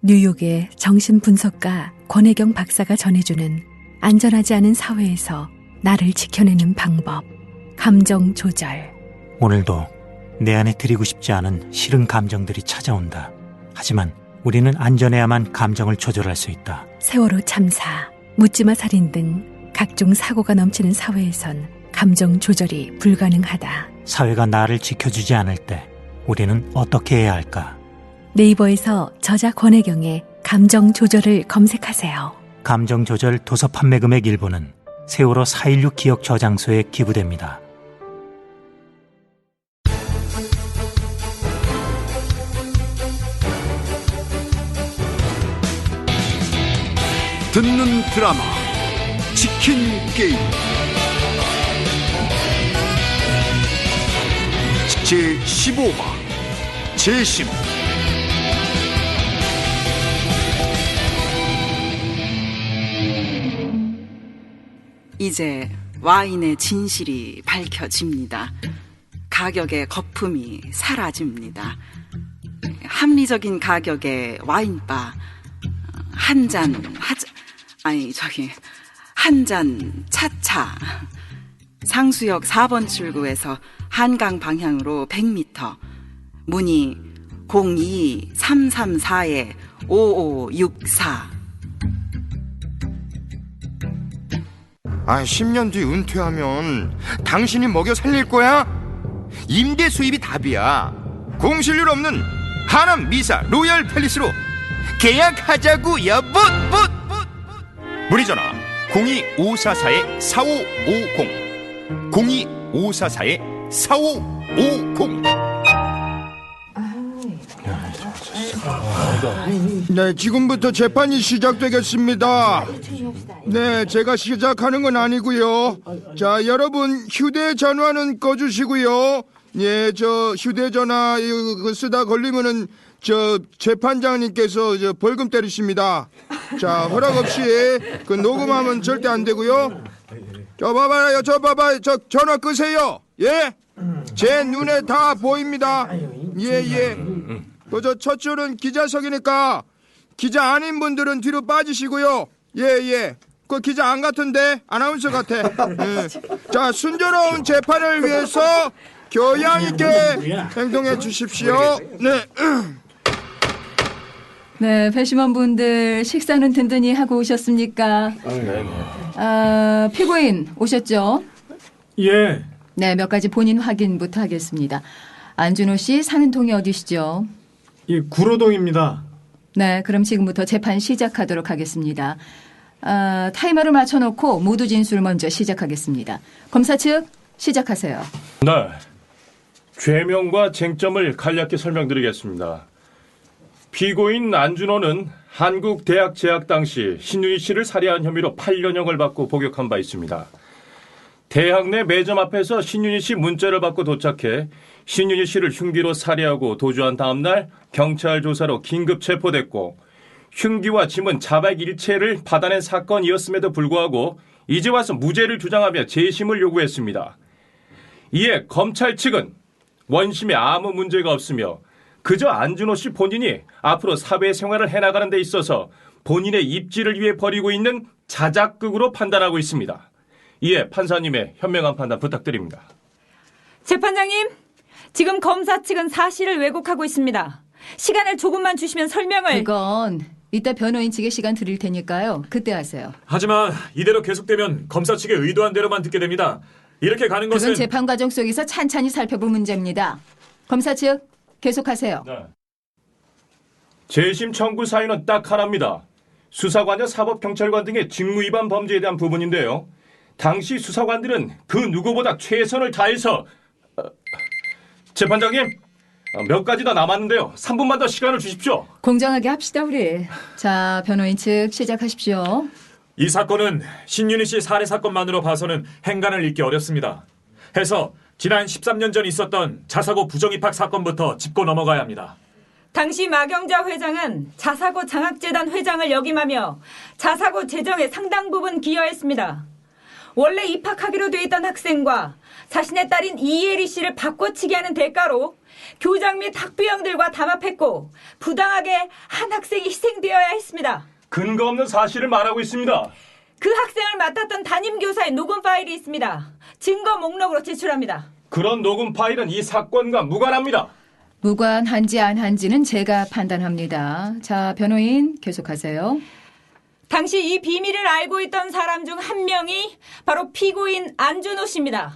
뉴욕의 정신분석가 권혜경 박사가 전해주는 안전하지 않은 사회에서 나를 지켜내는 방법. 감정 조절. 오늘도 내 안에 드리고 싶지 않은 싫은 감정들이 찾아온다. 하지만 우리는 안전해야만 감정을 조절할 수 있다. 세월호 참사, 묻지마 살인 등 각종 사고가 넘치는 사회에선 감정 조절이 불가능하다. 사회가 나를 지켜주지 않을 때 우리는 어떻게 해야 할까? 네이버에서 저자 권혜경의 감정 조절을 검색하세요. 감정 조절 도서 판매 금액 일부는 세월호 4.16 기억 저장소에 기부됩니다. 듣는 드라마 치킨 게임 제 15화 재심 이제 와인의 진실이 밝혀집니다. 가격의 거품이 사라집니다. 합리적인 가격의 와인바 한 잔 하자 아니 저기 한 잔 차차 상수역 4번 출구에서 한강 방향으로 100m 문의 02334에 5564 아, 10년 뒤 은퇴하면 당신이 먹여 살릴 거야? 임대 수입이 답이야. 공실률 없는 하남 미사 로얄 팰리스로 계약하자고 여보 붓 문의 전화 02544-4550 02544-4550 네, 지금부터 재판이 시작되겠습니다. 네, 제가 시작하는 건 아니고요. 자, 여러분 휴대전화는 꺼주시고요. 예, 저 휴대전화 쓰다 걸리면은 저 재판장님께서 저 벌금 때리십니다. 자, 허락 없이 그 녹음하면 절대 안 되고요. 저 봐봐요, 저 봐봐요, 저 전화 끄세요. 예, 제 눈에 다 보입니다. 예, 예. 그저 첫 줄은 기자석이니까 기자 아닌 분들은 뒤로 빠지시고요. 예, 예. 그 기자 안 같은데 아나운서 같아. 예. 자, 순조로운 재판을 위해서 교양 있게 행동해 주십시오. 네. 네, 배심원 분들 식사는 든든히 하고 오셨습니까? 아, 피고인 오셨죠? 예, 네, 몇 가지 본인 확인부터 하겠습니다. 안준호 씨 사는 통이 어디시죠? 이 구로동입니다. 네, 그럼 지금부터 재판 시작하도록 하겠습니다. 아, 타이머를 맞춰놓고 모두 진술 먼저 시작하겠습니다. 검사 측 시작하세요. 네. 죄명과 쟁점을 간략히 설명드리겠습니다. 피고인 안준호는 한국 대학 재학 당시 신윤희 씨를 살해한 혐의로 8년형을 받고 복역한 바 있습니다. 대학 내 매점 앞에서 신윤희 씨 문자를 받고 도착해 신윤희 씨를 흉기로 살해하고 도주한 다음 날 경찰 조사로 긴급 체포됐고 흉기와 짐은 자백 일체를 받아낸 사건이었음에도 불구하고 이제 와서 무죄를 주장하며 재심을 요구했습니다. 이에 검찰 측은 원심에 아무 문제가 없으며 그저 안준호 씨 본인이 앞으로 사회생활을 해나가는 데 있어서 본인의 입지를 위해 벌이고 있는 자작극으로 판단하고 있습니다. 이에 판사님의 현명한 판단 부탁드립니다. 재판장님, 지금 검사 측은 사실을 왜곡하고 있습니다. 시간을 조금만 주시면 설명을. 그건 이따 변호인 측에 시간 드릴 테니까요. 그때 하세요. 하지만 이대로 계속되면 검사 측의 의도한 대로만 듣게 됩니다. 이렇게 가는 것은 그건 재판 과정 속에서 찬찬히 살펴볼 문제입니다. 검사 측 계속하세요. 네. 재심 청구 사유는 딱 하나입니다. 수사관과 사법경찰관 등의 직무 위반 범죄에 대한 부분인데요. 당시 수사관들은 그 누구보다 최선을 다해서 어, 재판장님 어, 몇 가지 더 남았는데요. 3분만 더 시간을 주십시오. 공정하게 합시다 우리. 자 변호인 측 시작하십시오. 이 사건은 신윤희 씨 살해 사건만으로 봐서는 행간을 잇기 어렵습니다. 해서 지난 13년 전 있었던 자사고 부정입학 사건부터 짚고 넘어가야 합니다. 당시 마경자 회장은 자사고 장학재단 회장을 역임하며 자사고 재정에 상당 부분 기여했습니다. 원래 입학하기로 돼 있던 학생과 자신의 딸인 이예리 씨를 바꿔치기 하는 대가로 교장 및 학부형들과 담합했고 부당하게 한 학생이 희생되어야 했습니다. 근거 없는 사실을 말하고 있습니다. 그 학생을 맡았던 담임 교사의 녹음 파일이 있습니다. 증거 목록으로 제출합니다. 그런 녹음 파일은 이 사건과 무관합니다. 무관한지 안 한지는 제가 판단합니다. 자, 변호인 계속하세요. 당시 이 비밀을 알고 있던 사람 중 한 명이 바로 피고인 안준호 씨입니다.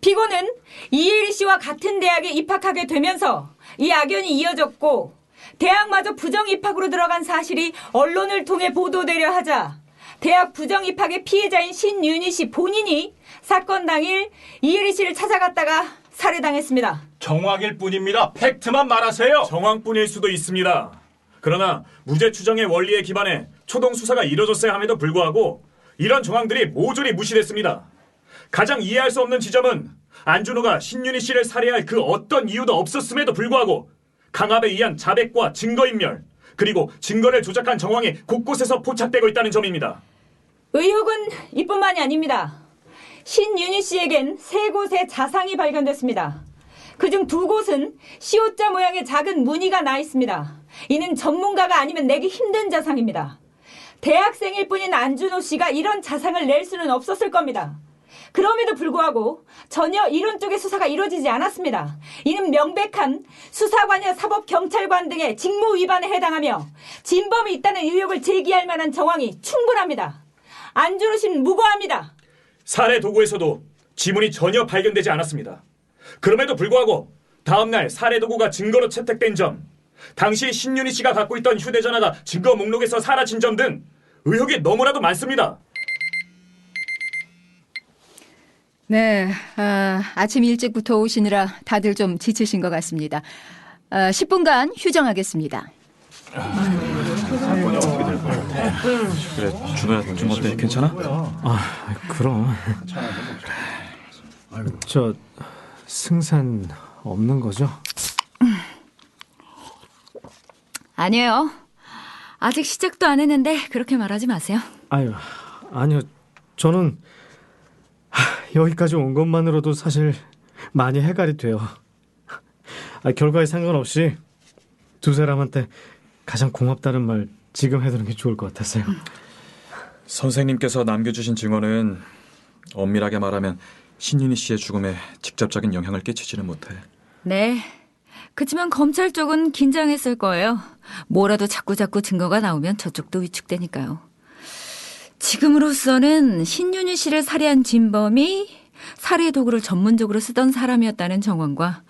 피고는 이혜리 씨와 같은 대학에 입학하게 되면서 이 악연이 이어졌고 대학마저 부정 입학으로 들어간 사실이 언론을 통해 보도되려 하자 대학 부정 입학의 피해자인 신윤희 씨 본인이 사건 당일 이혜리 씨를 찾아갔다가 살해당했습니다. 정황일 뿐입니다. 팩트만 말하세요. 정황뿐일 수도 있습니다. 그러나 무죄 추정의 원리에 기반해 초동 수사가 이뤄졌어야 함에도 불구하고 이런 정황들이 모조리 무시됐습니다. 가장 이해할 수 없는 지점은 안준호가 신윤희 씨를 살해할 그 어떤 이유도 없었음에도 불구하고 강압에 의한 자백과 증거인멸 그리고 증거를 조작한 정황이 곳곳에서 포착되고 있다는 점입니다. 의혹은 이뿐만이 아닙니다. 신윤희 씨에겐 세 곳의 자상이 발견됐습니다. 그중 두 곳은 시옷자 모양의 작은 무늬가 나 있습니다. 이는 전문가가 아니면 내기 힘든 자상입니다. 대학생일 뿐인 안준호 씨가 이런 자상을 낼 수는 없었을 겁니다. 그럼에도 불구하고 전혀 이런 쪽의 수사가 이루어지지 않았습니다. 이는 명백한 수사관이나 사법경찰관 등의 직무 위반에 해당하며 진범이 있다는 의혹을 제기할 만한 정황이 충분합니다. 안준호 씨는 무고합니다. 살해 도구에서도 지문이 전혀 발견되지 않았습니다. 그럼에도 불구하고 다음날 살해 도구가 증거로 채택된 점, 당시 신윤희 씨가 갖고 있던 휴대전화가 증거 목록에서 사라진 점 등 의혹이 너무나도 많습니다. 네, 아, 아침 일찍부터 오시느라 다들 좀 지치신 것 같습니다. 아, 10분간 휴정하겠습니다. 그래 준호야 좀 어때 괜찮아? 아, 그럼. 저 승산 없는 거죠? 아니에요. 아직 시작도 안 했는데 그렇게 말하지 마세요. 아유, 아니요. 저는 하, 여기까지 온 것만으로도 사실 많이 해갈이 돼요. 아, 결과에 상관없이 두 사람한테 가장 고맙다는 말 지금 해두는 게 좋을 것 같았어요. 선생님께서 남겨주신 증언은 엄밀하게 말하면 신윤희 씨의 죽음에 직접적인 영향을 끼치지는 못해. 네. 그치만 검찰 쪽은 긴장했을 거예요. 뭐라도 자꾸자꾸 증거가 나오면 저쪽도 위축되니까요. 지금으로서는 신윤희 씨를 살해한 진범이 살해 도구를 전문적으로 쓰던 사람이었다는 정황과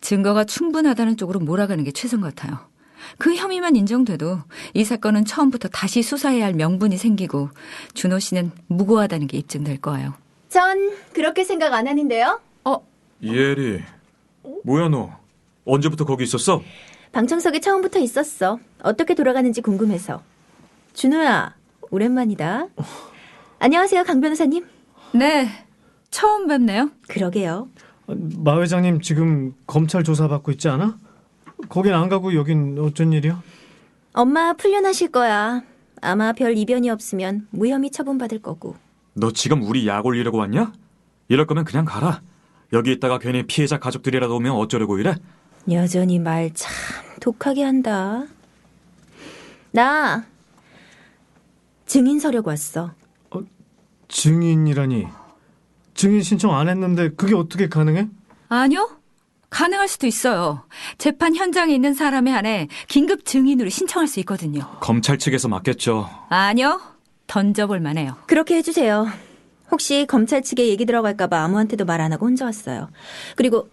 증거가 충분하다는 쪽으로 몰아가는 게 최선 같아요. 그 혐의만 인정돼도 이 사건은 처음부터 다시 수사해야 할 명분이 생기고 준호 씨는 무고하다는 게 입증될 거예요. 전 그렇게 생각 안 하는데요. 이혜리, 뭐야 너? 언제부터 거기 있었어? 방청석에 처음부터 있었어. 어떻게 돌아가는지 궁금해서. 준호야, 오랜만이다. 안녕하세요, 강 변호사님. 네, 처음 뵙네요. 그러게요. 마 회장님 지금 검찰 조사 받고 있지 않아? 거긴 안 가고 여긴 어쩐 일이야? 엄마 풀려나실 거야. 아마 별 이변이 없으면 무혐의 처분받을 거고. 너 지금 우리 약 올리려고 왔냐? 이럴 거면 그냥 가라. 여기 있다가 괜히 피해자 가족들이라도 오면 어쩌려고 이래? 여전히 말 참 독하게 한다. 나 증인 서려고 왔어. 증인이라니. 증인 신청 안 했는데 그게 어떻게 가능해? 아니요. 가능할 수도 있어요. 재판 현장에 있는 사람에 한해 긴급 증인으로 신청할 수 있거든요. 검찰 측에서 맡겠죠. 아니요. 던져볼 만해요. 그렇게 해주세요. 혹시 검찰 측에 얘기 들어갈까봐 아무한테도 말 안 하고 혼자 왔어요. 그리고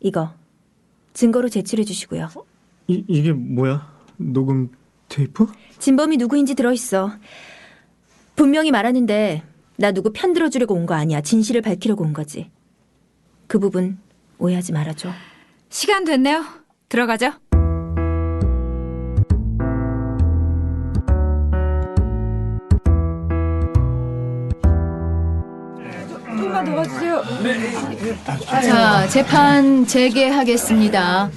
이거 증거로 제출해 주시고요. 이, 이게 뭐야? 녹음 테이프? 진범이 누구인지 들어있어. 분명히 말하는데 나 누구 편 들어주려고 온 거 아니야. 진실을 밝히려고 온 거지. 그 부분 오해하지 말아줘. 시간 됐네요. 들어가죠. 좀만 더 봐주세요. 자, 재판 재개하겠습니다.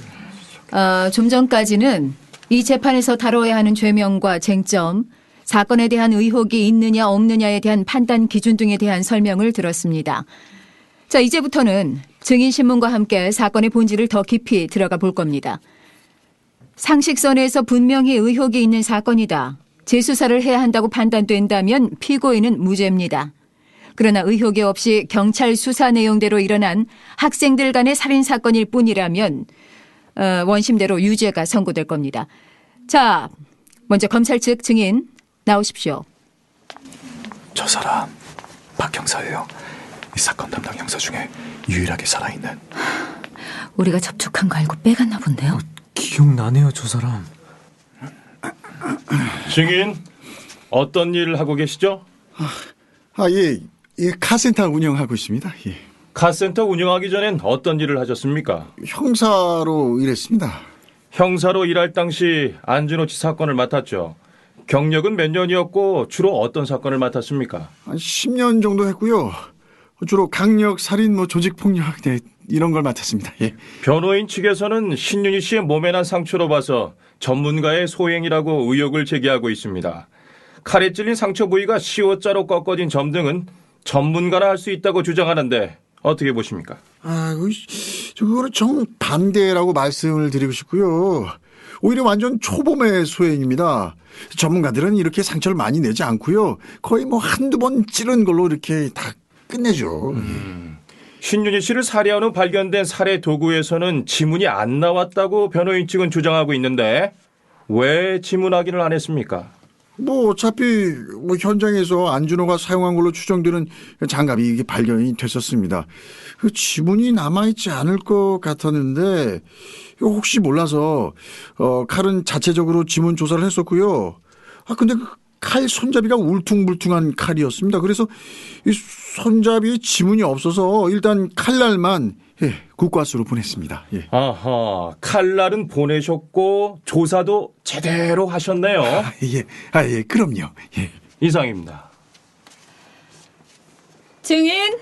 어, 좀 전까지는 이 재판에서 다뤄야 하는 죄명과 쟁점, 사건에 대한 의혹이 있느냐 없느냐에 대한 판단 기준 등에 대한 설명을 들었습니다. 자, 이제부터는 증인신문과 함께 사건의 본질을 더 깊이 들어가 볼 겁니다. 상식선에서 분명히 의혹이 있는 사건이다. 재수사를 해야 한다고 판단된다면 피고인은 무죄입니다. 그러나 의혹이 없이 경찰 수사 내용대로 일어난 학생들 간의 살인 사건일 뿐이라면 어, 원심대로 유죄가 선고될 겁니다. 자, 먼저 검찰 측 증인 나오십시오. 저 사람 박 형사예요. 이 사건 담당 형사 중에 유일하게 살아있는. 우리가 접촉한 거 알고 빼갔나 본데요. 기억나네요, 저 사람. 증인 어떤 일을 하고 계시죠? 아, 예. 예, 카센터 운영하고 있습니다. 예. 카센터 운영하기 전엔 어떤 일을 하셨습니까? 형사로 일했습니다. 형사로 일할 당시 안준호 씨 사건을 맡았죠. 경력은 몇 년이었고 주로 어떤 사건을 맡았습니까? 한 10년 정도 했고요. 주로 강력 살인, 뭐 조직 폭력 네, 이런 걸 맡았습니다. 예. 변호인 측에서는 신윤희 씨의 몸에 난 상처로 봐서 전문가의 소행이라고 의혹을 제기하고 있습니다. 칼에 찔린 상처 부위가 시옷자로 꺾어진 점 등은 전문가라 할 수 있다고 주장하는데 어떻게 보십니까? 아, 저 그거는 정 반대라고 말씀을 드리고 싶고요. 오히려 완전 초범의 소행입니다. 전문가들은 이렇게 상처를 많이 내지 않고요. 거의 뭐 한두 번 찌른 걸로 이렇게 다 끝내죠. 신윤희 씨를 살해한 후 발견된 살해 도구에서는 지문이 안 나왔다고 변호인 측은 주장하고 있는데 왜 지문 확인을 안 했습니까? 뭐 어차피 뭐 현장에서 안준호가 사용한 걸로 추정되는 장갑이 이게 발견이 됐었습니다. 그 지문이 남아있지 않을 것 같았는데 혹시 몰라서 어 칼은 자체적으로 지문 조사를 했었고요. 아 근데 그칼 손잡이가 울퉁불퉁한 칼이었습니다. 그래서 이 손잡이에 지문이 없어서 일단 칼날만 예, 국과수로 보냈습니다. 예. 아하, 칼날은 보내셨고 조사도 제대로 하셨네요. 예, 아, 예, 그럼요. 예. 이상입니다. 증인,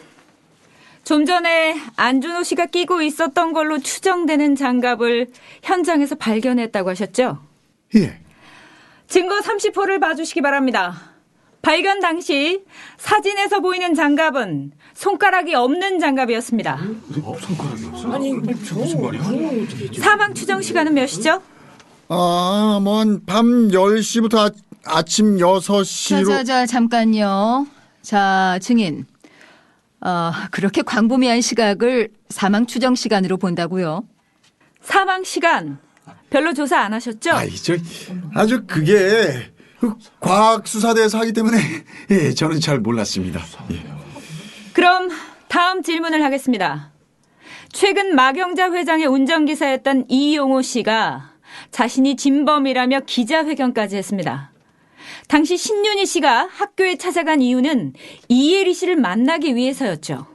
좀 전에 안준호 씨가 끼고 있었던 걸로 추정되는 장갑을 현장에서 발견했다고 하셨죠? 예. 증거 30호를 봐주시기 바랍니다. 발견 당시 사진에서 보이는 장갑은 손가락이 없는 장갑이었습니다. 아니, 무슨 말이야? 사망 추정 시간은 몇 시죠? 아, 뭐밤 10시부터 아, 침 6시로 자 자 자 잠깐요. 자 증인. 어, 그렇게 광범위한 시각을 사망 추정 시간으로 본다고요? 사망 시간 별로 조사 안 하셨죠? 아이, 저, 아주 그게 그 과학수사대에서 하기 때문에 예, 저는 잘 몰랐습니다. 예. 그럼 다음 질문을 하겠습니다. 최근 마경자 회장의 운전기사였던 이용호 씨가 자신이 진범이라며 기자회견까지 했습니다. 당시 신윤희 씨가 학교에 찾아간 이유는 이예리 씨를 만나기 위해서였죠.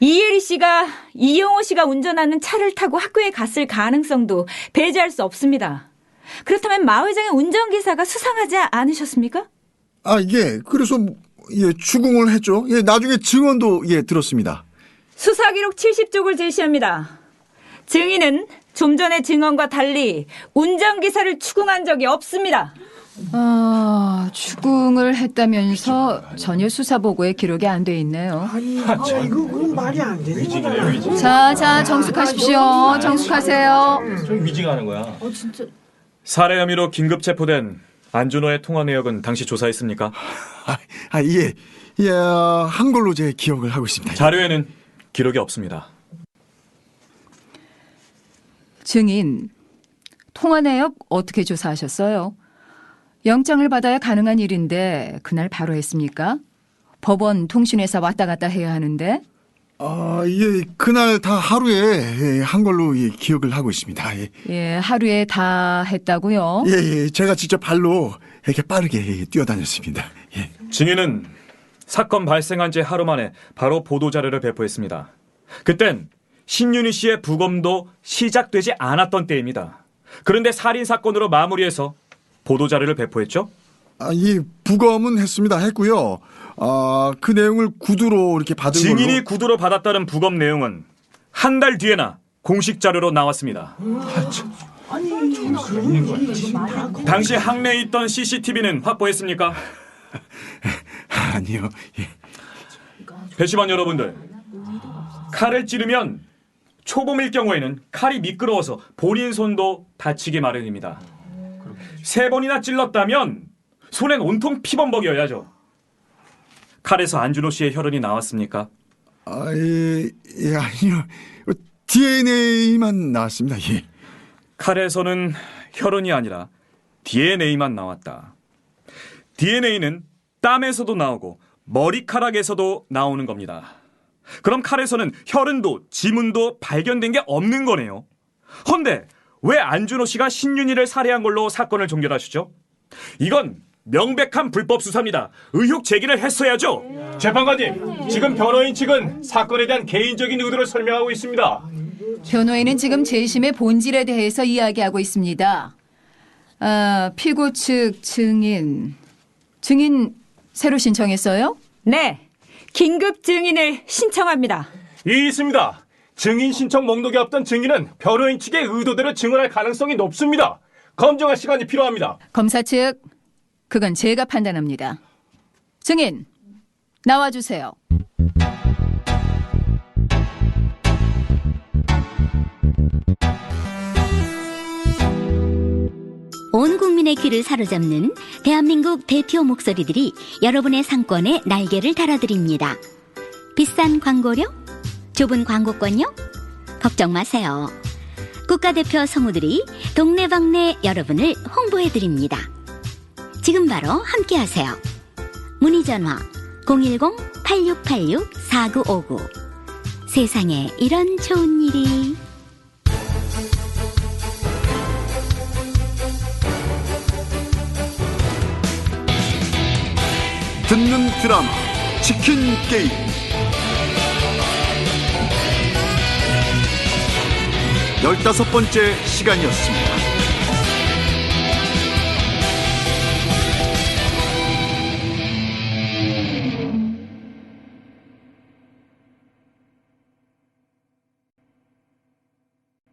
이예리 씨가 이용호 씨가 운전하는 차를 타고 학교에 갔을 가능성도 배제할 수 없습니다. 그렇다면 마 회장의 운전기사가 수상하지 않으셨습니까? 아, 예. 그래서 예, 추궁을 했죠. 예, 나중에 증언도 예, 들었습니다. 수사 기록 70쪽을 제시합니다. 증인은 좀 전의 증언과 달리 운전기사를 추궁한 적이 없습니다. 아, 추궁을 했다면서 전혀 수사 보고에 기록이 안 돼 있네요. 이거 그건 말이 안 되는 거잖아. 자, 자, 정숙하십시오. 정숙하세요. 좀 위증하는 거야. 어, 진짜. 살해 혐의로 긴급 체포된 안준호의 통화 내역은 당시 조사했습니까? 아, 아 예. 예, 한 걸로 제 기억을 하고 있습니다. 자료에는 기록이 없습니다. 증인, 통화 내역 어떻게 조사하셨어요? 영장을 받아야 가능한 일인데 그날 바로 했습니까? 법원, 통신회사 왔다 갔다 해야 하는데 아, 예, 그날 다 하루에 예, 한 걸로 예, 기억을 하고 있습니다. 예. 예, 하루에 다 했다고요? 예, 예, 제가 직접 발로 이렇게 빠르게 예, 뛰어다녔습니다. 예. 증인은 사건 발생한 지 하루 만에 바로 보도 자료를 배포했습니다. 그땐 신윤희 씨의 부검도 시작되지 않았던 때입니다. 그런데 살인 사건으로 마무리해서 보도 자료를 배포했죠? 아, 예, 부검은 했습니다. 했고요. 아, 그 내용을 구두로 이렇게 받은 증인이 걸로. 구두로 받았다는 부검 내용은 한 달 뒤에나 공식 자료로 나왔습니다. 당시 항내에 있던 CCTV는 확보했습니까? 아니요. 예. 배심원 여러분들, 칼을 찌르면 초범일 경우에는 칼이 미끄러워서 본인 손도 다치기 마련입니다. 세 번이나 찔렀다면 손엔 온통 피범벅이어야죠. 칼에서 안준호 씨의 혈흔이 나왔습니까? 아, 예, 예, 아니요. DNA만 나왔습니다. 예. 칼에서는 혈흔이 아니라 DNA만 나왔다. DNA는 땀에서도 나오고 머리카락에서도 나오는 겁니다. 그럼 칼에서는 혈흔도 지문도 발견된 게 없는 거네요. 헌데 왜 안준호 씨가 신윤희를 살해한 걸로 사건을 종결하시죠? 이건 명백한 불법 수사입니다. 의혹 제기를 했어야죠. 재판관님, 지금 변호인 측은 사건에 대한 개인적인 의도를 설명하고 있습니다. 변호인은 지금 재심의 본질에 대해서 이야기하고 있습니다. 아, 피고 측 증인. 증인 새로 신청했어요? 네. 긴급 증인을 신청합니다. 이 있습니다. 증인 신청 목록에 없던 증인은 변호인 측의 의도대로 증언할 가능성이 높습니다. 검증할 시간이 필요합니다. 검사 측, 그건 제가 판단합니다. 증인, 나와주세요. 온 국민의 귀를 사로잡는 대한민국 대표 목소리들이 여러분의 상권에 날개를 달아드립니다. 비싼 광고료? 좁은 광고권요? 걱정 마세요. 국가대표 성우들이 동네방네 여러분을 홍보해드립니다. 지금 바로 함께 하세요. 문의 전화 010-8686-4959 세상에 이런 좋은 일이 듣는 드라마 치킨 게임 열다섯 번째 시간이었습니다.